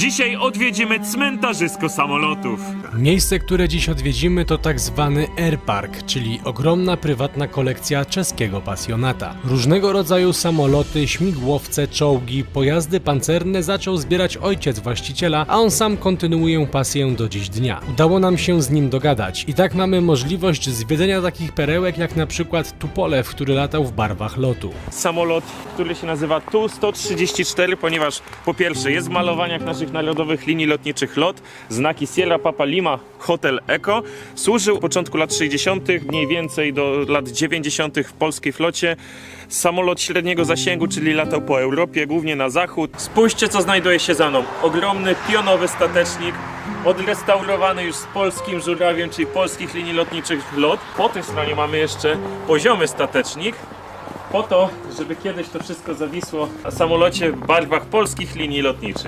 Dzisiaj odwiedzimy cmentarzysko samolotów. Miejsce, które dziś odwiedzimy to tak zwany Air Park, czyli ogromna prywatna kolekcja czeskiego pasjonata. Różnego rodzaju samoloty, śmigłowce, czołgi, pojazdy pancerne zaczął zbierać ojciec właściciela, a on sam kontynuuje pasję do dziś dnia. Udało nam się z nim dogadać i tak mamy możliwość zwiedzenia takich perełek jak na przykład Tupolew, który latał w barwach lotu. Samolot, który się nazywa Tu-134, ponieważ po pierwsze jest w malowaniach naszych narodowych linii lotniczych LOT, znaki Sierra Papa Lima Hotel Eco. Służył w początku lat 60., mniej więcej do lat 90. w polskiej flocie. Samolot średniego zasięgu, czyli latał po Europie, głównie na zachód. Spójrzcie, co znajduje się za mną. Ogromny, pionowy statecznik, odrestaurowany już z polskim żurawiem, czyli polskich linii lotniczych LOT. Po tej stronie mamy jeszcze poziomy statecznik po to, żeby kiedyś to wszystko zawisło na samolocie w barwach polskich linii lotniczych.